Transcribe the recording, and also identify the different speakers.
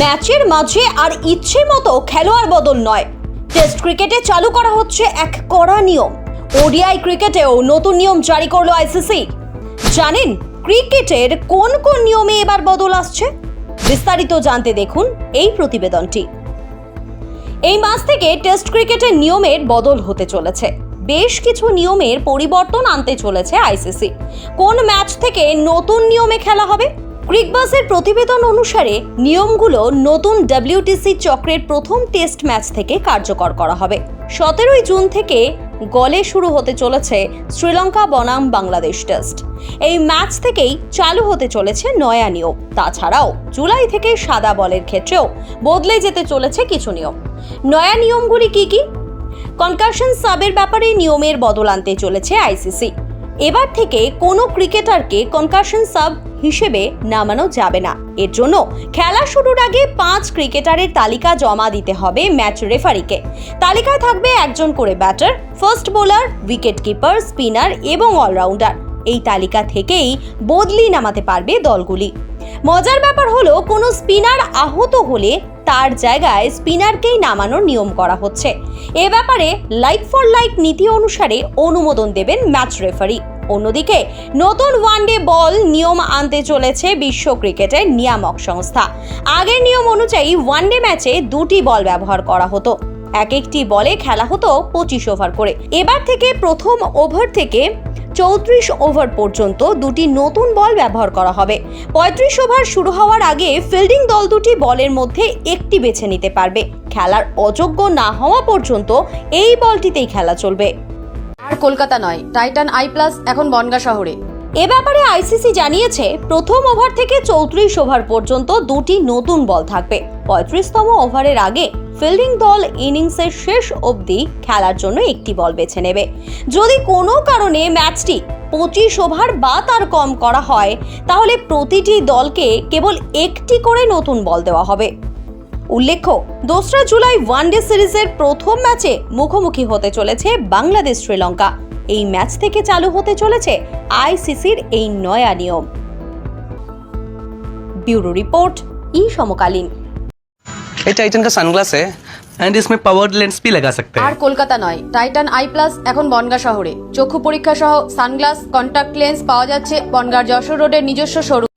Speaker 1: ম্যাচের মাঝে আর ইচ্ছে মতো খেলোয়াড় বদল নয়। টেস্ট ক্রিকেটে চালু করা হচ্ছে এক কড়া নিয়ম। ওডিআই ক্রিকেটেও নতুন নিয়ম জারি করল আইসিসি। জানেন ক্রিকেটের কোন কোন নিয়মে এবার বদল আসছে? বিস্তারিত জানতে দেখুন এই প্রতিবেদনটি। এই মাস থেকে টেস্ট ক্রিকেটের নিয়মের বদল হতে চলেছে। বেশ কিছু নিয়মের পরিবর্তন আনতে চলেছে আইসিসি। কোন ম্যাচ থেকে নতুন নিয়মে খেলা হবে? ক্রিকবাসের প্রতিবেদন অনুসারে নিয়মগুলো নতুন ডব্লিউটিসি চক্রের প্রথম টেস্ট ম্যাচ থেকে কার্যকর করা হবে। সতেরোই জুন থেকে গলে শুরু হতে চলেছে শ্রীলঙ্কা বনাম বাংলাদেশ টেস্ট। এই ম্যাচ থেকেই চালু হতে চলেছে নয়া নিয়ম। তাছাড়াও জুলাই থেকে সাদা বলের ক্ষেত্রেও বদলে যেতে চলেছে কিছু নিয়ম। নয়া নিয়মগুলি কি কি? কনকাশন সাবের ব্যাপারে নিয়মের বদল আনতে চলেছে আইসিসি। এবার থেকে কোনো ক্রিকেটারকে কনকাশন সাব হিসেবে নামানো যাবে না। এর জন্য খেলা শুরুর আগে পাঁচ ক্রিকেটারের তালিকা জমা দিতে হবে ম্যাচ রেফারিকে। তালিকায় থাকবে একজন করে batter, fast bowler wicket keeper spinner এবং অলরাউন্ডার। এই তালিকা থেকেই বদলি নামাতে পারবে দলগুলি। মজার ব্যাপার হলো কোনো স্পিনার আহত হলে তার জায়গায় স্পিনারকেই নামানোর নিয়ম করা হচ্ছে। এ ব্যাপারে লাইক ফর লাইক নীতি অনুসারে অনুমোদন দেবেন ম্যাচ রেফারি। অন্যদিকে, নতুন ওয়ানডে বল নিয়ম আনতে চলেছে বিশ্ব ক্রিকেটের নিয়ামক সংস্থা। আগের নিয়ম অনুযায়ী ওয়ানডে ম্যাচে দুটি বল ব্যবহার করা হতো। এক একটি বলে খেলা হতো পঁচিশ ওভার করে। এবার থেকে প্রথম ওভার থেকে চৌত্রিশ ওভার পর্যন্ত দুটি নতুন বল ব্যবহার করা হবে। পঁয়ত্রিশ ওভার শুরু হওয়ার আগে ফিল্ডিং দল দুটি বলের মধ্যে একটি বেছে নিতে পারবে। খেলার অযোগ্য না হওয়া পর্যন্ত এই বলটিতেই খেলা চলবে।
Speaker 2: আর কলকাতা নয়। টাইটান আই প্লাস এখন বনগা শহরে।
Speaker 1: এ ব্যাপারে আইসিসি জানিয়েছে, প্রথম ওভার থেকে চৌত্রিশ ওভার পর্যন্ত দুটি নতুন বল থাকবে। পঁয়ত্রিশতম ওভারের আগে ফিল্ডিং দল ইনিংসের শেষ অবধি খেলার জন্য একটি বল বেছে নেবে। যদি কোনো কারণে ম্যাচটি পঁচিশ ওভার বা তার কম করা হয়, তাহলে প্রতিটি দলকে কেবল একটি করে নতুন বল দেওয়া হবে। উল্লেখ্য দোসরা জুলাই ওয়ানডে সিরিজের প্রথম ম্যাচে মুখোমুখি হতে চলেছে বাংলাদেশ শ্রীলঙ্কা এই ম্যাচ থেকে চালু হতে চলেছে আইসিসির এই নয়া নিয়ম ব্যুরো রিপোর্ট ই সমকালীন
Speaker 3: ये टाइटन का सनग्लास है एंड इसमें पावर्ड लेंस भी लगा सकते
Speaker 2: আর
Speaker 3: हैं
Speaker 2: কলকাতা নয় টাইটান আই প্লাস এখন বনগা শহরে চক্ষু পরীক্ষা সহ সানগ্লাস কন্টাক্ট লেন্স পাওয়া যাচ্ছে বনগার যশোর রোডের নিজস্ব শোরুম